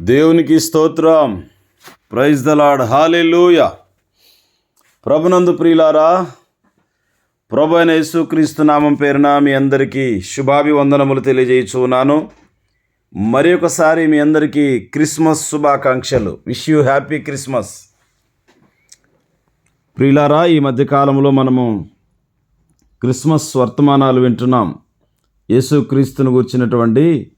దేవునికి స్తోత్రం. Praise the lord hallelujah ప్రభునందు ప్రియులారా ప్రభు అయిన యేసుక్రీస్తు నామం పేరున మీ అందరికీ శుభాభివందనములు తెలియజేయుచున్నాను మరి ఒకసారి మీ అందరికీ క్రిస్మస్ శుభాకాంక్షలు. విష్ యూ హ్యాపీ క్రిస్మస్ ప్రియులారా ఈ మధ్యకాలంలో మనము క్రిస్మస్ వర్తమానాలు వింటున్నాం. యేసుక్రీస్తును గుర్చినటువంటి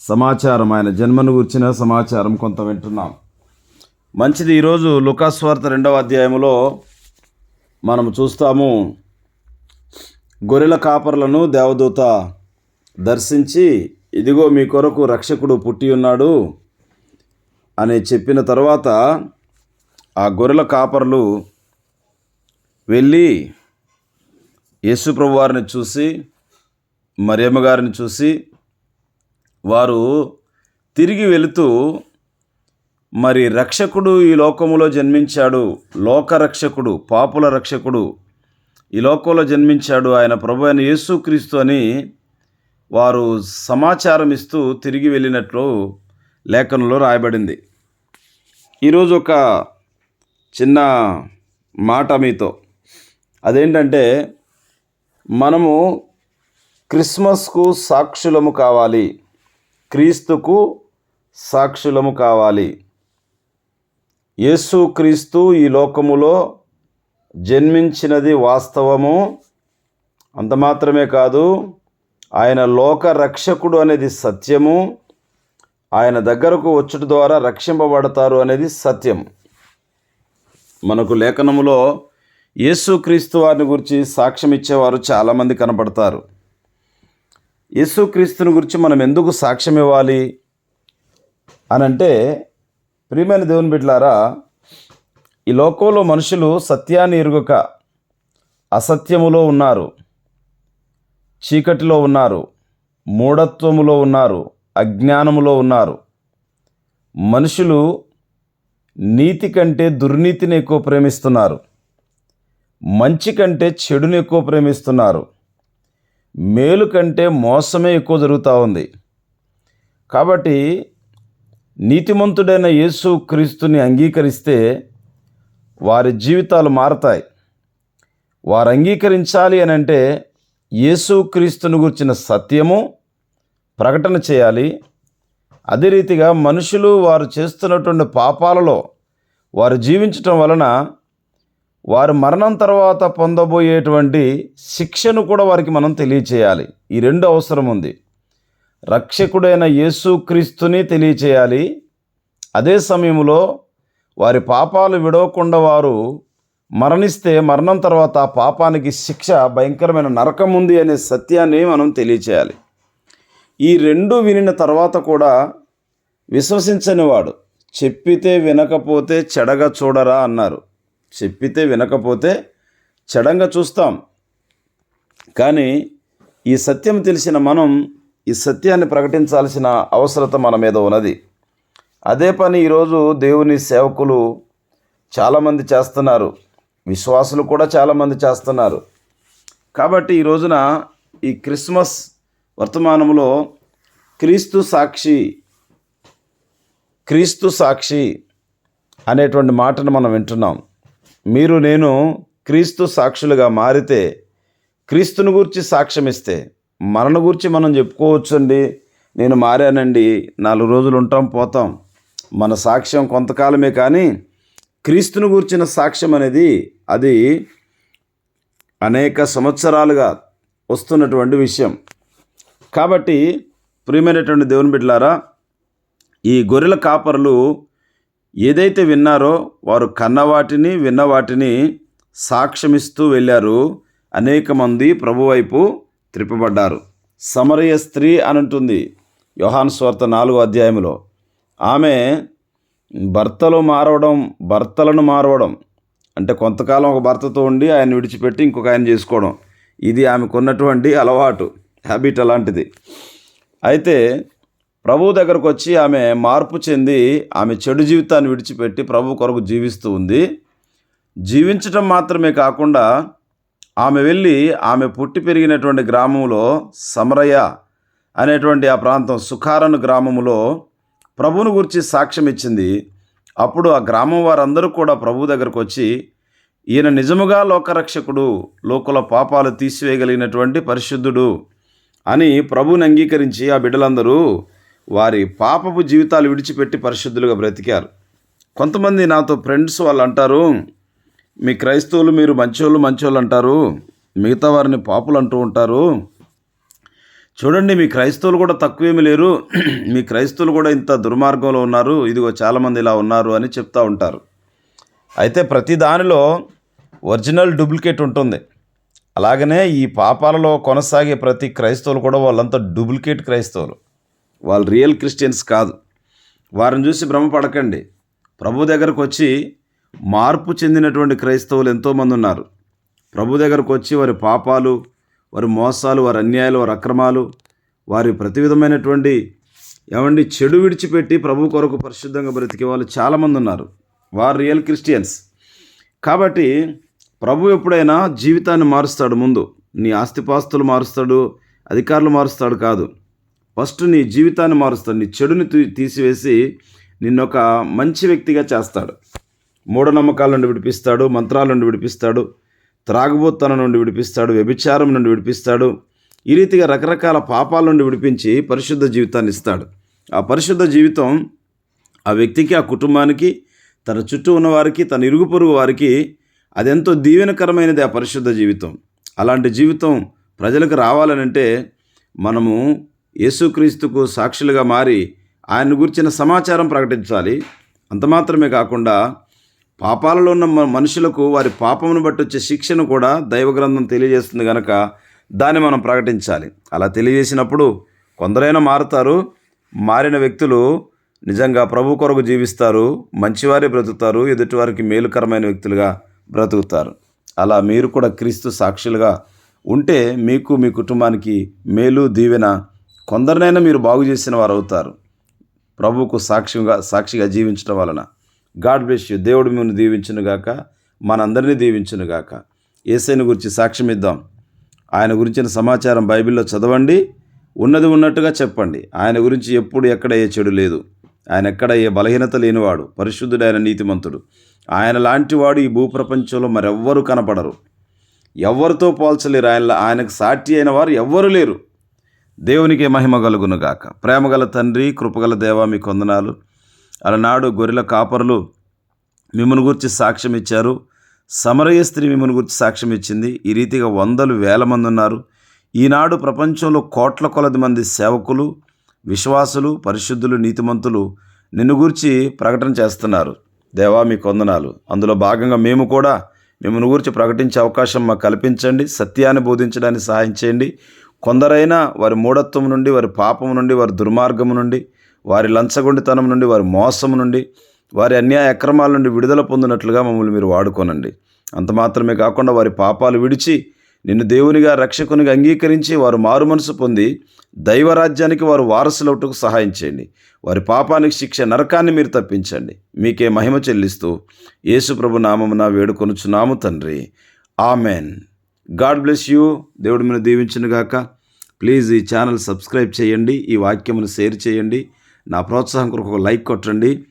సమాచారం ఆయన జన్మను గురించిన సమాచారం కొంత వింటున్నాం. మంచిది ఈరోజు లుకాస్వార్త రెండవ అధ్యాయంలో మనం చూస్తాము. గొర్రెల కాపర్లను దేవదూత దర్శించి ఇదిగో మీ కొరకు రక్షకుడు పుట్టి ఉన్నాడు అని చెప్పిన తర్వాత ఆ గొర్రెల కాపర్లు వెళ్ళి యేసుప్రభు వారిని చూసి మరియమ్మ గారిని చూసి వారు తిరిగి వెళుతూ మరి రక్షకుడు ఈ లోకములో జన్మించాడు లోక రక్షకుడు పాపుల రక్షకుడు ఈ లోకంలో జన్మించాడు ఆయన ప్రభు అయిన యేసుక్రీస్తు అని వారు సమాచారం ఇస్తూ తిరిగి వెళ్ళినట్లు లేఖనంలో రాయబడింది. ఈరోజు ఒక చిన్న మాట మీతో. అదేంటంటే మనము క్రిస్మస్కు సాక్షులము కావాలి. క్రీస్తుకు సాక్షులము కావాలి. యేసు క్రీస్తు ఈ లోకములో జన్మించినది వాస్తవము. అంత మాత్రమే కాదు ఆయన లోక రక్షకుడు అనేది సత్యము. ఆయన దగ్గరకు వచ్చుట ద్వారా రక్షింపబడతారు అనేది సత్యం. మనకు లేఖనములో యేసుక్రీస్తు వారిని గురించి సాక్ష్యం ఇచ్చేవారు చాలామంది కనపడతారు. యేసుక్రీస్తుని గురించి మనం ఎందుకు సాక్ష్యం ఇవ్వాలి అని అంటే ప్రియమైన దేవుని బిడ్డలారా ఈ లోకంలో మనుషులు సత్యాన్ని ఎరుగక అసత్యములో ఉన్నారు చీకటిలో ఉన్నారు మూఢత్వములో ఉన్నారు అజ్ఞానములో ఉన్నారు. మనుషులు నీతి కంటే దుర్నీతిని ఎక్కువ ప్రేమిస్తున్నారు మంచి కంటే చెడుని ఎక్కువ ప్రేమిస్తున్నారు. మేలు కంటే మోసమే ఎక్కువ జరుగుతూ ఉంది. కాబట్టి నీతిమంతుడైన యేసు క్రీస్తుని అంగీకరిస్తే వారి జీవితాలు మారతాయి. వారు అంగీకరించాలి అని అంటే యేసు క్రీస్తుని గురించిన సత్యము ప్రకటన చేయాలి. అదే రీతిగా మనుషులు వారు చేస్తున్నటువంటి పాపాలలో వారు జీవించటం వలన వారు మరణం తర్వాత పొందబోయేటువంటి శిక్షను కూడా వారికి మనం తెలియచేయాలి. ఈ రెండు అవసరం ఉంది. రక్షకుడైన యేసుక్రీస్తుని తెలియచేయాలి. అదే సమయంలో వారి పాపాలు విడవకుండా వారు మరణిస్తే మరణం తర్వాత ఆ పాపానికి శిక్ష భయంకరమైన నరకం ఉంది అనే సత్యాన్ని మనం తెలియచేయాలి. ఈ రెండు వినిన తర్వాత కూడా విశ్వసించని వాడు చెప్పితే వినకపోతే చెడగా చూడరా అన్నారు. చెప్పితే వినకపోతే చెడంగా చూస్తాం. కానీ ఈ సత్యం తెలిసిన మనం ఈ సత్యాన్ని ప్రకటించాల్సిన అవసరత మన మీద ఉన్నది. అదే పని ఈరోజు దేవుని సేవకులు చాలామంది చేస్తున్నారు. విశ్వాసులు కూడా చాలామంది చేస్తున్నారు. కాబట్టి ఈ రోజున ఈ క్రిస్మస్ వర్తమానంలో క్రీస్తు సాక్షి క్రీస్తు సాక్షి అనేటువంటి మాటను మనం వింటున్నాం. మీరు నేను క్రీస్తు సాక్షులుగా మారితే క్రీస్తుని గురించి సాక్ష్యం ఇస్తే మనను గురించి మనం చెప్పుకోవచ్చండి. నేను మారానండి నాలుగు రోజులు ఉంటాం పోతాం. మన సాక్ష్యం కొంతకాలమే కానీ క్రీస్తుని గురించిన సాక్ష్యం అనేది అది అనేక సంవత్సరాలుగా వస్తున్నటువంటి విషయం. కాబట్టి ప్రియమైనటువంటి దేవుని బిడ్డలారా ఈ గొర్రెల కాపరులు ఏదైతే విన్నారో వారు కన్న వాటిని విన్న వాటిని సాక్ష్యమిస్తూ వెళ్ళారు. అనేక మంది ప్రభువైపు త్రిప్పబడ్డారు. సమరయ స్త్రీ అని ఉంటుంది యోహాన్ స్వార్త నాలుగో అధ్యాయంలో ఆమె భర్తలు మారవడం భర్తలను మారవడం అంటే కొంతకాలం ఒక భర్తతో ఉండి ఆయన విడిచిపెట్టి ఇంకొక ఆయన చేసుకోవడం ఇది ఆమెకున్నటువంటి అలవాటు హ్యాబిట్ అలాంటిది. అయితే ప్రభు దగ్గరకు వచ్చి ఆమె మార్పు చెంది ఆమె చెడు జీవితాన్ని విడిచిపెట్టి ప్రభు కొరకు జీవిస్తూ ఉంది. జీవించటం మాత్రమే కాకుండా ఆమె వెళ్ళి ఆమె పుట్టి పెరిగినటువంటి గ్రామంలో సమరయ్య అనేటువంటి ఆ ప్రాంతం సుఖారను గ్రామములో ప్రభువును గురించి సాక్ష్యం ఇచ్చింది. అప్పుడు ఆ గ్రామం వారందరూ కూడా ప్రభు దగ్గరకు వచ్చి ఈయన నిజముగా లోకరక్షకుడు లోకుల పాపాలు తీసివేయగలిగినటువంటి పరిశుద్ధుడు అని ప్రభువుని అంగీకరించి ఆ బిడ్డలందరూ వారి పాపపు జీవితాలు విడిచిపెట్టి పరిశుద్ధులుగా బ్రతికారు. కొంతమంది నాతో ఫ్రెండ్స్ వాళ్ళు అంటారు మీ క్రైస్తవులు మీరు మంచోళ్ళు మంచోళ్ళు అంటారు మిగతా వారిని పాపులు అంటూ ఉంటారు. చూడండి మీ క్రైస్తవులు కూడా తక్కువేమీ లేరు. మీ క్రైస్తవులు కూడా ఇంత దుర్మార్గంలో ఉన్నారు. ఇదిగో చాలామంది ఇలా ఉన్నారు అని చెప్తూ ఉంటారు. అయితే ప్రతి దానిలో ఒరిజినల్ డూప్లికేట్ ఉంటుంది. అలాగనే ఈ పాపాలలో కొనసాగే ప్రతి క్రైస్తవులు కూడా వాళ్ళంతా డూప్లికేట్ క్రైస్తవులు. వాళ్ళు రియల్ క్రిస్టియన్స్ కాదు. వారిని చూసి భ్రమపడకండి. ప్రభు దగ్గరకు వచ్చి మార్పు చెందినటువంటి క్రైస్తవులు ఎంతోమంది ఉన్నారు. ప్రభు దగ్గరకు వచ్చి వారి పాపాలు వారి మోసాలు వారి అన్యాయాలు వారి అక్రమాలు వారి ప్రతి విధమైనటువంటి ఏమండి చెడు విడిచిపెట్టి ప్రభు కొరకు పరిశుద్ధంగా బ్రతికే వాళ్ళు చాలామంది ఉన్నారు. వారు రియల్ క్రిస్టియన్స్. కాబట్టి ప్రభు ఎప్పుడైనా జీవితాన్ని మారుస్తాడు ముందు. నీ ఆస్తిపాస్తులు మారుస్తాడు అధికారులు మారుస్తాడు కాదు. ఫస్ట్ నీ జీవితాన్ని మారుస్తాడు. నీ చెడుని తీ- తీసివేసి నిన్నొక మంచి వ్యక్తిగా చేస్తాడు. మూఢనమ్మకాల నుండి విడిపిస్తాడు మంత్రాల నుండి విడిపిస్తాడు త్రాగుబోత్తనం నుండి విడిపిస్తాడు వ్యభిచారం నుండి విడిపిస్తాడు ఈ రీతిగా రకరకాల పాపాల నుండి విడిపించి పరిశుద్ధ జీవితాన్ని ఇస్తాడు. ఆ పరిశుద్ధ జీవితం ఆ వ్యక్తికి ఆ కుటుంబానికి తన చుట్టూ ఉన్నవారికి తన ఇరుగు పొరుగు వారికి అదెంతో దీవెనకరమైనది ఆ పరిశుద్ధ జీవితం. అలాంటి జీవితం ప్రజలకు రావాలనంటే మనము యేసుక్రీస్తుకు సాక్షులుగా మారి ఆయన గురించిన సమాచారం ప్రకటించాలి. అంత మాత్రమే కాకుండా పాపాలలో ఉన్న మనుషులకు వారి పాపమును బట్టి వచ్చే శిక్షను కూడా దైవగ్రంథం తెలియజేస్తుంది కనుక దాన్ని మనం ప్రకటించాలి. అలా తెలియజేసినప్పుడు కొందరైనా మారుతారు. మారిన వ్యక్తులు నిజంగా ప్రభు కొరకు జీవిస్తారు. మంచివారే బ్రతుకుతారు. ఎదుటివారికి మేలుకరమైన వ్యక్తులుగా బ్రతుకుతారు. అలా మీరు కూడా క్రీస్తు సాక్షులుగా ఉంటే మీకు మీ కుటుంబానికి మేలు దీవెన కొందరినైనా మీరు బాగు చేసిన వారు అవుతారు ప్రభువుకు సాక్ష్యంగా సాక్షిగా జీవించడం వలన. God bless you. దేవుడు మిమ్మల్ని దీవించునుగాక మనందరినీ దీవించునుగాక ఏసైని గురించి సాక్ష్యం ఇద్దాం. ఆయన గురించిన సమాచారం బైబిల్లో చదవండి. ఉన్నది ఉన్నట్టుగా చెప్పండి. ఆయన గురించి ఎప్పుడు ఎక్కడ ఏ చెడు లేదు. ఆయన ఎక్కడ ఏ బలహీనత లేనివాడు. పరిశుద్ధుడైన నీతిమంతుడు. ఆయన లాంటివాడు ఈ భూప్రపంచంలో మరెవ్వరూ కనపడరు. ఎవరితో పోల్చలేరు. ఆయన ఆయనకు సాటి అయిన వారు ఎవ్వరూ లేరు. దేవునికి మహిమ కలుగునుగాక. ప్రేమగల తండ్రి కృపగల దేవ మీ కొందనాలు. అలనాడు గొర్రెల కాపరులు మిమ్మల్ని గురించి సాక్ష్యం ఇచ్చారు. సమరయ స్త్రీ మిమ్మల్ని గురించి సాక్ష్యం ఇచ్చింది. ఈ రీతిగా వందలు వేల మంది ఉన్నారు ఈనాడు ప్రపంచంలో కోట్ల కొలది మంది సేవకులు విశ్వాసులు పరిశుద్ధులు నీతిమంతులు నిన్ను గురించి ప్రకటన చేస్తున్నారు. దేవా మీ కొందనాలు. అందులో భాగంగా మేము కూడా మిమ్మల్ని గురించి ప్రకటించే అవకాశం మాకు కల్పించండి. సత్యాన్ని బోధించడానికి సహాయం చేయండి. కొందరైనా వారి మూఢత్వం నుండి వారి పాపం నుండి వారి దుర్మార్గం నుండి వారి లంచగొండితనం నుండి వారి మోసం నుండి వారి అన్యాయ అక్రమాల నుండి విడుదల పొందినట్లుగా మమ్మల్ని మీరు వాడుకోనండి. అంత మాత్రమే కాకుండా వారి పాపాలు విడిచి నిన్ను దేవునిగా రక్షకునిగా అంగీకరించి వారు మారు మనసు పొంది దైవరాజ్యానికి వారు వారసులవుటకు సహాయం చేయండి. వారి పాపానికి శిక్ష నరకాన్ని మీరు తప్పించండి. మీకే మహిమ చెల్లిస్తూ యేసుప్రభు నామమున వేడుకొనుచున్నాము తండ్రి. ఆమెన్. God bless you. దేవుడి మీద దీవించునుగాక ప్లీజ్ ఈ ఛానల్ సబ్స్క్రైబ్ చేయండి ఈ వాక్యమును షేర్ చేయండి నా ప్రోత్సాహం కొరకు ఒక లైక్ కొట్టండి.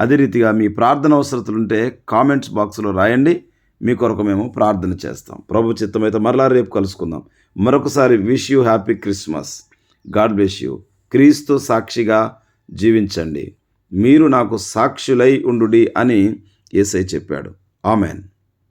అదే రీతిగా మీ ప్రార్థన అవసరతలు ఉంటే కామెంట్స్ బాక్స్లో రాయండి మీ కొరకు మేము ప్రార్థన చేస్తాం. ప్రభు చిత్తమైతే మరలా రేపు కలుసుకుందాం. మరొకసారి wish you happy Christmas. God bless you. క్రీస్తు సాక్షిగా జీవించండి. మీరు నాకు సాక్షులై ఉండుడి అని ఏసై చెప్పాడు. ఆమెన్.